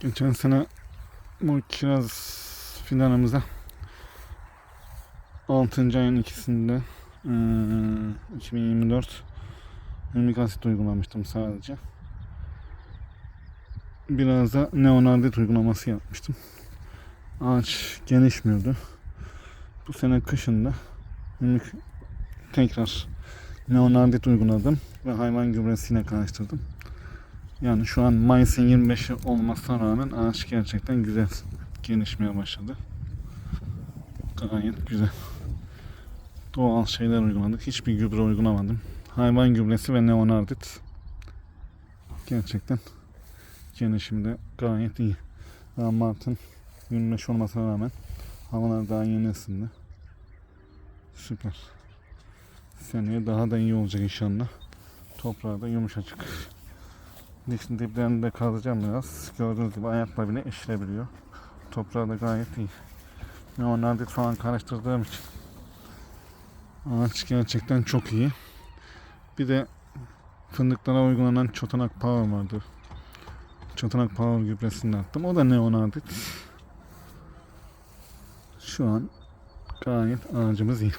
Geçen sene bu kiraz fidanımıza 6. ayın ikisinde eee, 2024 hümik asit uygulamıştım sadece. Biraz da neonardit uygulaması yapmıştım. Ağaç gelişmiyordu. Bu sene kışında hümik tekrar neonardit uyguladım ve hayvan gübresiyle karıştırdım. Yani şu an Mayıs'ın 25'i olmasına rağmen ağaç gerçekten güzel gelişmeye başladı. Gayet güzel. Doğal şeyler uyguladık. Hiçbir gübre uygulamadım. Hayvan gübresi ve neonardit. Gerçekten gelişimi de gayet iyi. Daha Mart'ın 25 olmasına rağmen havalar daha yeni ısındı. Süper. Seneye daha da iyi olacak inşallah. Toprağı da yumuşacık. Dişin diplerini de kazacağım biraz. Gördüğünüz gibi ayakla bile eşilebiliyor. Toprağı da gayet iyi. Neonardit falan karıştırdığım için ağaç gerçekten çok iyi. Bir de fındıklara uygulanan çotanak power vardı. Çotanak power gübresini attım. O da neonardit. Şu an gayet ağacımız iyi.